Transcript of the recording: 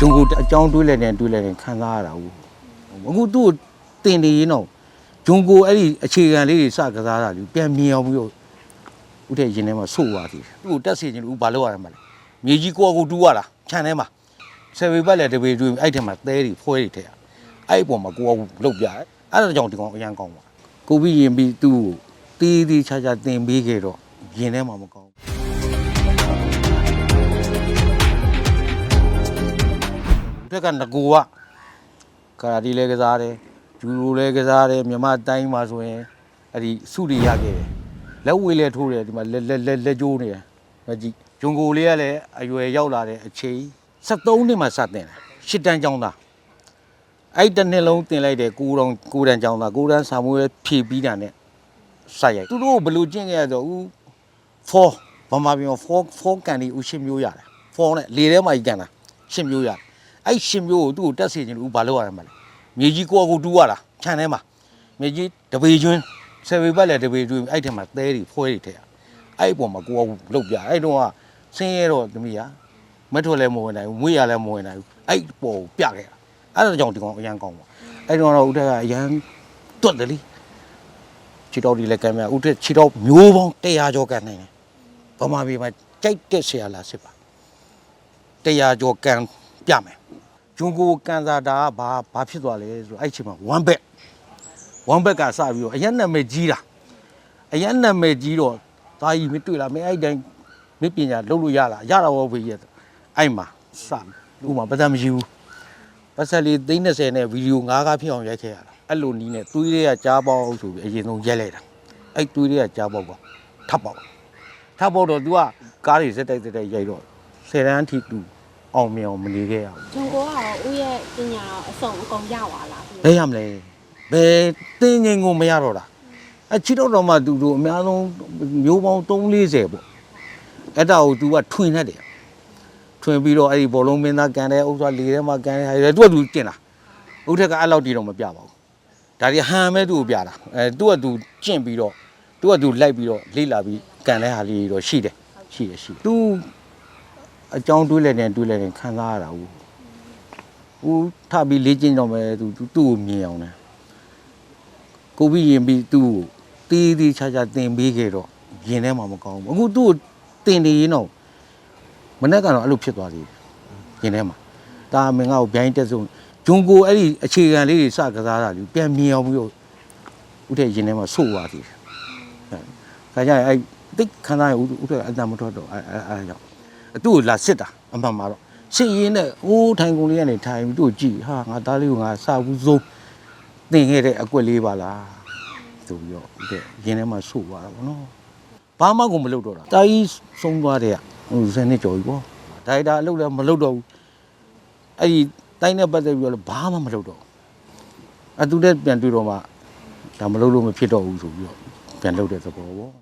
ဂျုံကိုအကြောင်းတွေးလိုက်တယ်တွေးလိုက်တယ်ခံစားရတာဘူးအခုသူ့ကိုတင်နေရင်တော့ဂျုံကိုအဲ့ဒီအခြေခံလေးတွေစကစားတာလူပြန်မြင်အောင်ပြီးတော့ဦးတဲ့ရင်ထဲမှာဆို့သွားသေးတယ်သူ့ကိုတက်စီခြင်းလူဘာလုပ်ရမှာလဲမြေကြီးကိုယ့်အကူတူးရတာခြံထဲမှာဆယ်ပေပတ်လည်းတပေတွေးအဲ့ထဲမှာသဲတွေဖွဲတွေထည့်ရအဲ့ဒီပုံမှာကိုယ့်အကူလုတ်ပြတယ်အဲ့ဒါကြောင့်ဒီကောင်အရန်ကောင်းပါကိုပြီးရင်ပြီးသူ့ကိုတီးတီးခြားခြားတင်ပေးခဲ့တော့ရင်ထဲမှာမကောင်းဘူး တက်ကငကူကကာရာတီလည်းကစားတယ်ဂျူရိုလည်းကစားတယ်မြမတိုင်းမှာဆိုရင်အဲ့ဒီစုတွေရခဲ့တယ်လက်ဝေးလည်းထိုးတယ်ဒီမှာလက်လက်လက်လက်ကျိုးနေတယ်မကြည့်ဂျုံကိုလေးကလည်းအရွယ်ရောက်လာတဲ့အချိန်73နှစ်မှစတင်တယ်ရှစ်တန်းကျောင်းသားအဲ့တစ်နှစ်လုံးတင်လိုက်တယ်ကိုတောင်ကိုတန်းကျောင်းသားကိုတန်းစာမွေးဖြည့်ပြီးတာနဲ့စိုက်ရိုက်သူတို့ကိုဘယ်လိုကျင့်ခဲ့ရတော့ဦး4ဗမာပြည်မှာ4 4ကန်ဒီဦးရှင်းမျိုးရတယ်4နဲ့လေထဲမှာကြီးကန်တာရှင်းမျိုးရတယ် အဲ့ရှင်မျိုးကိုသူ့ကိုတက်စီခြင်းလို့ဘာလုပ်ရမှာလဲမြေကြီးကိုယ့်အကူတူးရတာခြံထဲမှာမြေကြီးတပေကျွန်းဆယ်ပေပတ်လည်းတပေကျွန်းအဲ့ထဲမှာသဲတွေဖွဲတွေထည့်ရအဲ့ဒီပုံမှာကိုယ့်အကူလုတ်ပြအဲ့တော့ကဆင်းရဲတော့သမီးကမထွက်လည်းမဝင်နိုင်ဘူးမွေးရလည်းမဝင်နိုင်ဘူးအဲ့ပေါ်ကိုပြခဲ့တာအဲ့ဒါကြောင့်ဒီကောင်အရန်ကောင်းပါအဲ့တော့တော့ဦးထက်ကအရန်တွတ်တယ်လीခြေတော်ဒီလည်းကမ်းမြဦးထက်ခြေတော်မျိုးပေါင်း100ကျော်ကန်နိုင်တယ်ဗမာပြည်မှာကြိုက်တဲ့ဆရာလားစစ်ပါ100ကျော်ကန်ပြမယ် ဂျုံကိုကန်စာတာကဘာဘာဖြစ်သွားလဲဆိုတော့အဲ့ချိန်မှာ one back one back ကစပြီးတော့အရင်နာမည်ကြီးတာအရင်နာမည်ကြီးတော့ဒါကြီးမတွေ့လားမင်းအဲ့တိုင်းမင်းပညာလုပ်လို့ရလားရတာဘောဖေးရဲ့အဲ့မှာစဥမာပတ်သက်မရှိဘူးပတ်ဆက်လေးသိန်း30နဲ့ဗီဒီယို9ကားဖြစ်အောင်ရိုက်ခဲ့ရတာအဲ့လိုနီးနဲ့သွေးတွေကကြားပေါက်ဆိုပြီးအရင်ဆုံးရိုက်လိုက်တာအဲ့သွေးတွေကကြားပေါက်ကထပ်ပေါက်ထပ်ပေါက်တော့ तू ကကားတွေစက်တိုက်စက်တိုက်ရိုက်တော့10တန်းအထိ तू အောင်မြင်အောင်မနေခဲ့ရဘူးဂျုံကိုကတော့ဦးရဲ့ပညာအစုံအကုန်ရပါလားဘယ်ရမလဲဘယ်တင်းငင်ကိုမရတော့တာအချီတော့တော့မှသူတို့အများဆုံးမျိုးပေါင်း340ပေါ့အဲ့ဒါကို तू ကထွင်တတ်တယ်ထွင်ပြီးတော့အဲ့ဒီဘောလုံးမင်းသားကန်တဲ့ဥစ္စာလေထဲမှာကန်တဲ့ဟာတွေသူကသူကျင်တာဥထက်ကအဲ့လောက်တီတော့မပြပါဘူးဒါတွေဟန်မဲ့သူ့ကိုပြတာအဲသူကသူကျင့်ပြီးတော့သူကသူလိုက်ပြီးတော့လေ့လာပြီးကန်တဲ့ဟာလေးတွေတော့ရှိတယ်ရှိတယ်ရှိတယ်သူ အကြောင်းတွေးလိုက်တယ်တွေးလိုက်တယ်ခံစားရတာဘူးဦးထပြီးလေ့ကျင့်တော့မယ်သူသူသူ့ကိုမြင်အောင်တယ်ကိုပြီးရင်ပြီးသူ့ကိုတီးတီးခြားခြားတင်ပေးခဲ့တော့ရင်ထဲမှာမကောင်းဘူးအခုသူ့ကိုတင်နေရင်တော့မနေ့ကတော့အဲ့လိုဖြစ်သွားသေးတယ်ရင်ထဲမှာဒါမင်းကကိုဗျိုင်းတက်ဆုံးဂျုံကိုအဲ့ဒီအခြေခံလေးတွေစကစားတာလူပြန်မြင်အောင်ပြီးတော့ဦးတဲ့ရင်ထဲမှာဆို့သွားသေးတယ်အဲဒါကြရင်အဲ့တိတ်ခန်းသားရဦးဦးတဲ့အတန်မထွက်တော့အဲအဲအဲကြောင့် သူ့ကိုလာစစ်တာအမှန်မှာတော့စစ်ရင်းနဲ့ဟိုးထိုင်ကုန်လေးကနေထိုင်ပြီးသူ့ကိုကြည့်ဟာငါသားလေးကိုငါစဘူးဆုံးတင်ခဲ့တဲ့အကွက်လေးပါလားဆိုပြီးတော့တဲ့ရင်းထဲမှာဆို့သွားတာဗောနော်ဘာမှကိုမလုပ်တော့တာတာကြီးဆုံးသွားတဲ့ကဟိုဇန်နှစ်ကျော်ပြီပေါ့ဒါရိုက်တာအလုပ်လည်းမလုပ်တော့ဘူးအဲ့ဒီတိုင်းနဲ့ပတ်သက်ပြီးတော့လည်းဘာမှမလုပ်တော့ဘူးအတူတည်းပြန်တွေ့တော့မှဒါမလုပ်လို့မဖြစ်တော့ဘူးဆိုပြီးတော့ပြန်လုပ်တဲ့သဘောပေါ့